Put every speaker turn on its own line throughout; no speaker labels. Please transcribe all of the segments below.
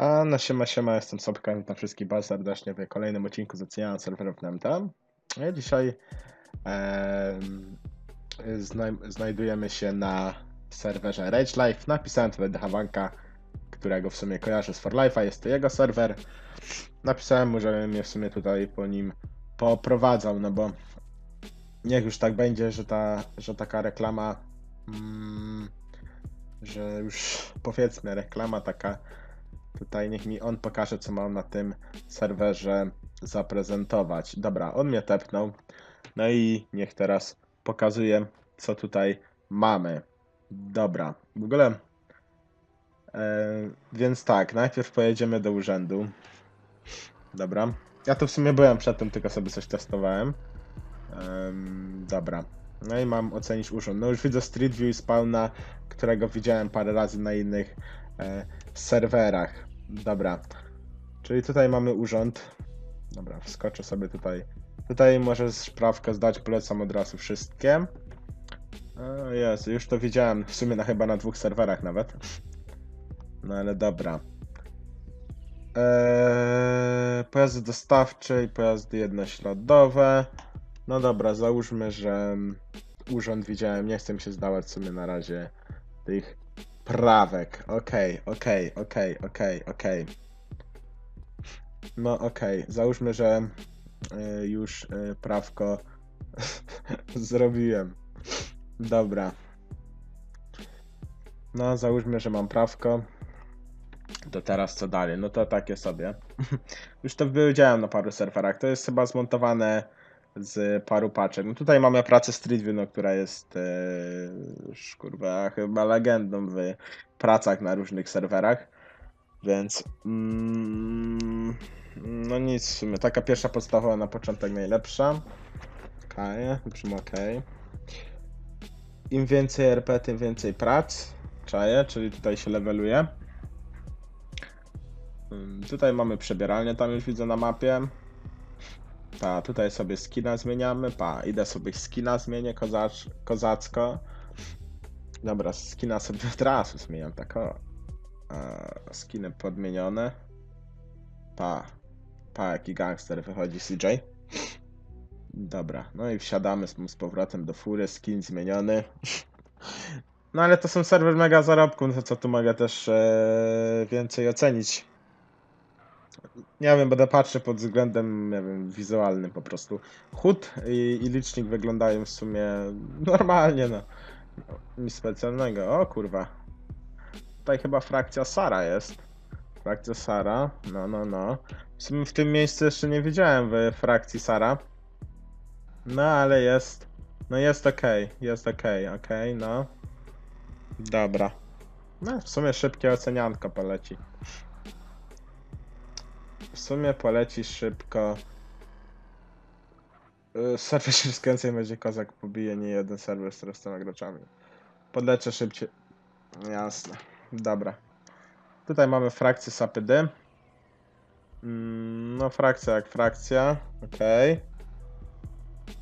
A no siema siema, jestem Sobka, witam wszystkich bardzo serdecznie w kolejnym odcinku z Oceanu serwerów Nemta. Ja dzisiaj em, znaj znajdujemy się na serwerze Rage Life. Napisałem tutaj do Hawanka, którego w sumie kojarzę z For Life'a, jest to jego serwer. Napisałem mu, żeby mnie w sumie tutaj po nim poprowadzał, no bo niech już tak będzie, że, ta, że taka reklama, mm, że już powiedzmy reklama taka Tutaj niech mi on pokaże, co mam na tym serwerze zaprezentować. Dobra, on mnie tepnął. No i niech teraz pokazuje, co tutaj mamy. Dobra, w ogóle. E, więc tak, najpierw pojedziemy do urzędu. Dobra. Ja tu w sumie byłem przed tym, tylko sobie coś testowałem. Em, dobra. No i mam ocenić urząd. No już widzę Street View i spawna, którego widziałem parę razy na innych e, serwerach. Dobra. Czyli tutaj mamy urząd. Dobra, wskoczę sobie tutaj. Tutaj możesz sprawkę zdać, polecam od razu wszystkie. Jest, już to widziałem. W sumie na chyba na dwóch serwerach nawet. No ale dobra. Eee, pojazdy dostawcze i pojazdy jednośladowe. No dobra, załóżmy, że urząd widziałem. Nie chcę się zdawać w sumie na razie tych prawek. Okej, okej, okej, okej, okej. No okej, załóżmy, że y, już y, prawko zrobiłem. Dobra. No, załóżmy, że mam prawko. To teraz co dalej? No to takie sobie. Już to widziałem na paru serwerach. To jest chyba zmontowane z paru paczek. No tutaj mamy pracę Street View, no, która jest e, już, kurwa chyba legendą w pracach na różnych serwerach. Więc mm, no nic w sumie. Taka pierwsza podstawowa na początek najlepsza. Okej, okay, okej. Okay. Im więcej RP, tym więcej prac. Czaję, czyli tutaj się leveluje. Mm, Tutaj mamy przebieralnię, tam już widzę na mapie. Pa, tutaj sobie skina zmieniamy. Pa, idę sobie skina zmienię kozacz, kozacko. Dobra, skina sobie od razu zmieniam, tak o. Skiny podmienione. Pa, pa, jaki gangster wychodzi CJ. Dobra, no i wsiadamy z, z powrotem do fury, skin zmieniony. No ale to są serwer mega zarobku, no to co tu mogę też e, więcej ocenić. Nie wiem, będę patrzę pod względem, nie wiem, wizualnym po prostu. Chód i, i licznik wyglądają w sumie normalnie, no. Nic specjalnego. O kurwa. Tutaj chyba frakcja Sara jest. Frakcja Sara. No, no, no. W sumie w tym miejscu jeszcze nie widziałem w frakcji Sara. No, ale jest. No jest okej, jest okej, okej, no. Dobra. No, w sumie szybkie ocenianko poleci. W sumie poleci szybko. Y, Serwer się rozkręca i będzie kozak pobije nie jeden serwer z 400 graczami. Podleczę szybciej. Jasne. Dobra. Tutaj mamy frakcję sapydy. Mm, No frakcja jak frakcja. Okej.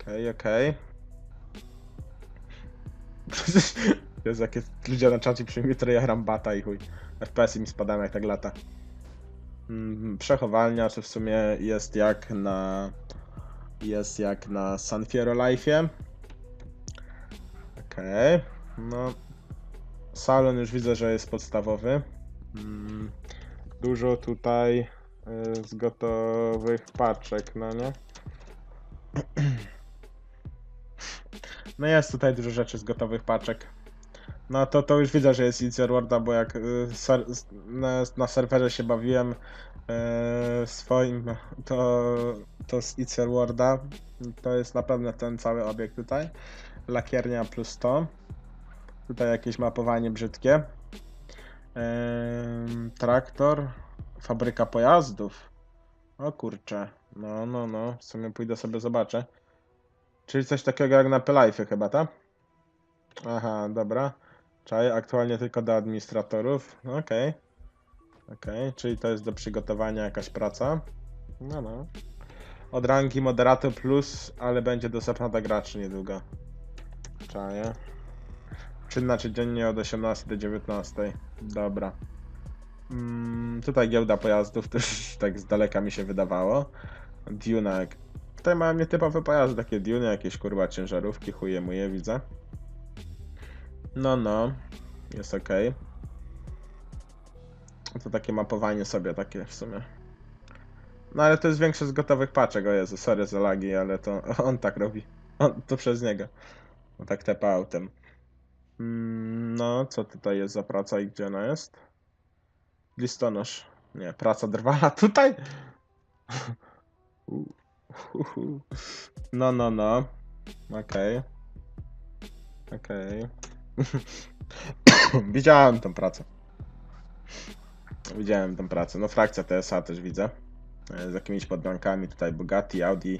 Okej, okej. Jest jakie ludzie na czacie przyjmie, które ja rambata i chuj. FPS-y mi spadają jak tak lata. Mm, Przechowalnia, czy w sumie jest jak na jest jak na San Fierro Life'ie. Okej, no salon już widzę, że jest podstawowy. Mm, Dużo tutaj y, z gotowych paczek, no nie? No jest tutaj dużo rzeczy z gotowych paczek. No to, to już widzę, że jest Easier bo jak y, ser, na, na serwerze się bawiłem y, swoim, to, to z Easier to jest na pewno ten cały obiekt tutaj. Lakiernia plus to. Tutaj jakieś mapowanie brzydkie. Ym, traktor. Fabryka pojazdów. O kurczę. No, no, no. W sumie pójdę sobie zobaczę. Czyli coś takiego jak na Pelife chyba, tak? Aha, dobra. Czaj, aktualnie tylko do administratorów. No, Okej. Okej, czyli to jest do przygotowania jakaś praca. No, no. Od rangi moderator plus, ale będzie dostępna dla graczy niedługo. Czaję. Czynna codziennie od 18 do 19. Dobra. Mm, tutaj giełda pojazdów, też tak z daleka mi się wydawało. Dunek. Tutaj mamy nietypowe pojazdy, takie Dune, jakieś kurwa ciężarówki, chuje muje, widzę. No, no. Jest ok. To takie mapowanie sobie takie w sumie. No ale to jest większe z gotowych paczek, o Jezu, sorry za lagi, ale to on tak robi. On, to przez niego. On tak tepa autem. Mm, No, co tutaj jest za praca i gdzie ona jest? Listonosz. Nie, praca drwala tutaj? No, no, no. Okej. Okej. Widziałem tą pracę. Widziałem tą pracę. No, frakcja TSA też widzę. E, Z jakimiś podmiankami. Tutaj Bugatti, Audi,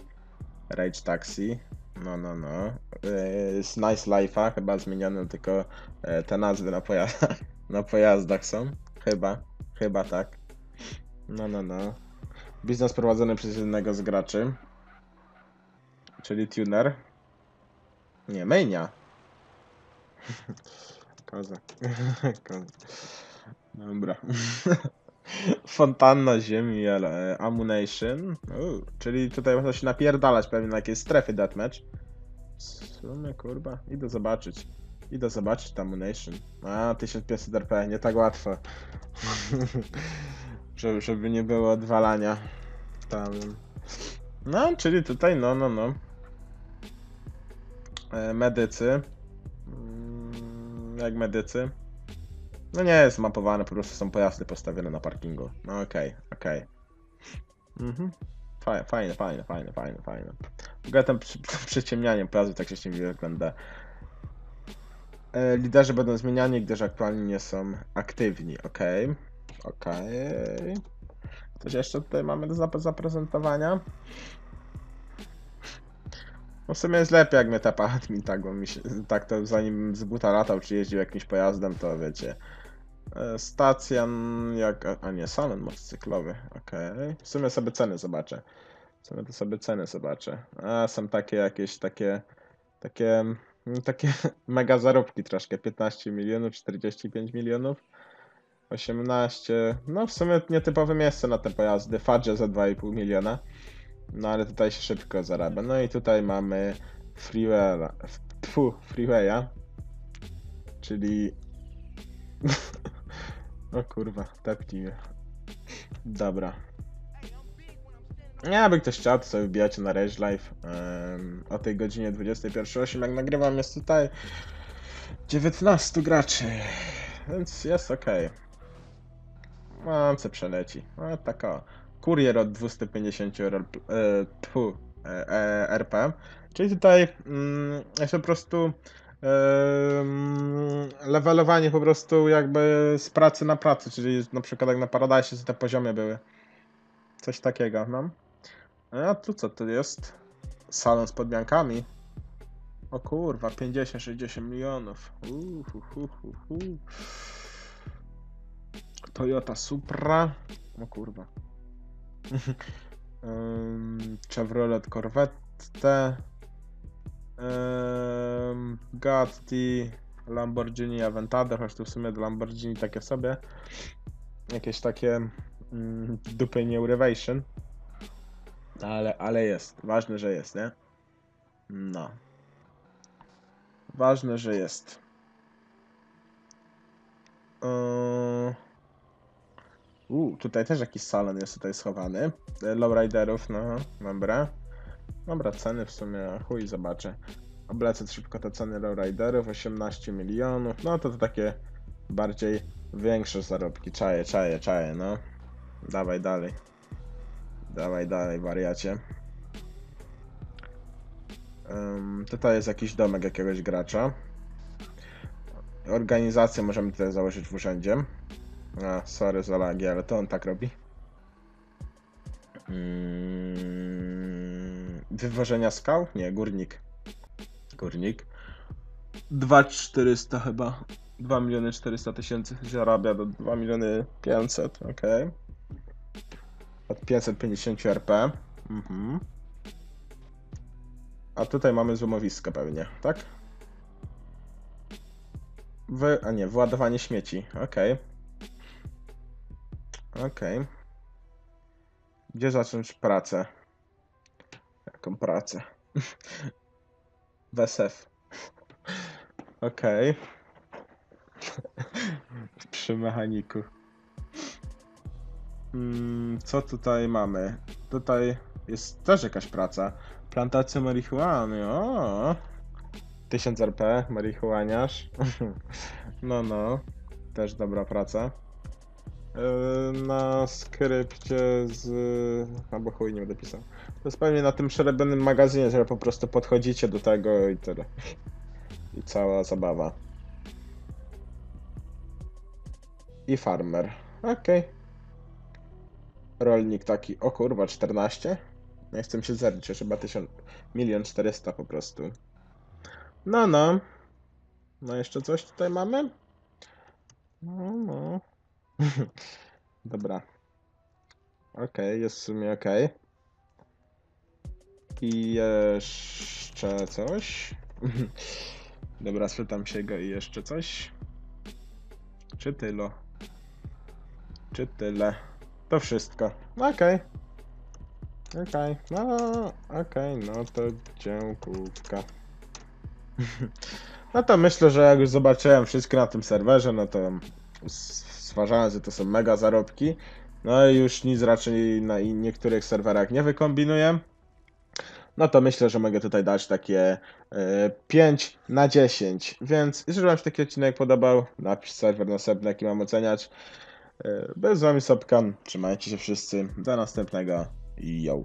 Rage Taxi. No, no, no. E, Z Nice Life'a chyba zmienione tylko e, te nazwy na pojazdach. Na pojazdach są. Chyba. Chyba tak. No, no, no. Biznes prowadzony przez jednego z graczy. Czyli tuner. Nie, Mania. Koza. Koza. Dobra. Fontanna ziemi, ale e, Ammunition. U, czyli tutaj można się napierdalać pewnie na jakieś strefy deathmatch. W sumie, kurwa, idę zobaczyć. Idę zobaczyć Ammunition. A, 1500 RP, nie tak łatwo. żeby, żeby nie było odwalania. Tam. No, czyli tutaj, no, no, no. E, medycy. Jak medycy? No nie jest mapowane, po prostu są pojazdy postawione na parkingu. No okej, okej. Mhm. Fajne, fajne, fajne, fajne, fajne, fajne. W ogóle tym przy, przyciemnianiem tak się nie wygląda. E, liderzy będą zmieniani, gdyż aktualnie nie są aktywni, okej. Okej. Coś jeszcze tutaj mamy do zap- zaprezentowania? No w sumie jest lepiej jak mnie tapa admin, tak, bo mi się, tak to zanim z buta latał, czy jeździł jakimś pojazdem, to wiecie. E, Stacja, mm, jak, a- nie, salon motocyklowy, okej. W sumie sobie ceny zobaczę. W sumie to sobie ceny zobaczę. A, są takie jakieś takie, takie, mm, takie mega zarobki troszkę, 15 milionów, 45 milionów. 18, no w sumie nietypowe miejsce na te pojazdy, Fadże za 2,5 miliona. No ale tutaj się szybko zarabia. No i tutaj mamy freewaya, pfu, freewaya, czyli... o kurwa, tepnij. Dobra. Nie, by ktoś chciał, to sobie wbijacie na Rage Live em, o tej godzinie 21.08. Jak nagrywam jest tutaj 19 graczy, więc jest ok. No, co przeleci. No, taka kurier od 250 RP, e, e, e, RP. Czyli tutaj mm, jest po prostu levelowanie po prostu jakby z pracy na pracę, czyli na przykład jak na Paradise te poziomy były. Coś takiego, no. A tu co to jest? Salon z podmiankami. O kurwa, 50-60 milionów. Uhuhuhuhu. Toyota Supra. O kurwa. Ym, Chevrolet Corvette. Ym, Bugatti. Lamborghini Aventador, choć tu w sumie do Lamborghini takie sobie. Jakieś takie mm, dupy nie urywation. Ale, ale jest. Ważne, że jest, nie? No. Ważne, że jest. Yy... U, tutaj też jakiś salon jest tutaj schowany. E, Lowriderów, no, dobra. Dobra, ceny w sumie, chuj, zobaczę. Oblecę szybko te ceny lowriderów, 18 milionów, no to to takie bardziej większe zarobki, czaje, czaje, czaje, no. Dawaj dalej. Dawaj dalej, wariacie. Ym, tutaj jest jakiś domek jakiegoś gracza. Organizację możemy tutaj założyć w urzędzie. A, sorry za lagi, ale to on tak robi. Mm, wywożenia skał? Nie, górnik. Górnik. 2400 chyba. 2 miliony 400 tysięcy zarabia do 2 miliony 500, ok. Od 550 RP. Mhm. A tutaj mamy złomowisko pewnie, tak? Wy... A nie, wyładowanie śmieci, okej. Okej. Gdzie zacząć pracę? Jaką pracę? WSF. Okej. Przy mechaniku. Mm, co tutaj mamy? Tutaj jest też jakaś praca. Plantacja marihuany. O! 1000 RP, marihuaniarz. No, no. Też dobra praca. Na skrypcie z... Albo chuj, nie będę pisał. To jest pewnie na tym przerobionym magazynie, że po prostu podchodzicie do tego i tyle. I cała zabawa. I farmer. Okej. Rolnik taki, o kurwa, 14? Nie chcę się zerwać, już chyba 1000, milion 400 po prostu. No, no. No, jeszcze coś tutaj mamy? No, no. Dobra. Okej, jest w sumie okej. I jeszcze coś. Dobra, spytam się go i jeszcze coś. Czy tyle? Czy tyle? To wszystko. Okej. Okej, no okej, no to dziękówka. No to myślę, że jak już zobaczyłem wszystko na tym serwerze, no to s- zważałem, że to są mega zarobki. No i już nic raczej na i- niektórych serwerach nie wykombinuję. No to myślę, że mogę tutaj dać takie e, 5 na 10. Więc jeżeli Wam się taki odcinek podobał, napisz serwer następny, jaki mam oceniać. E, Bez z Wami Sobkan. Trzymajcie się wszyscy. Do następnego. Yo.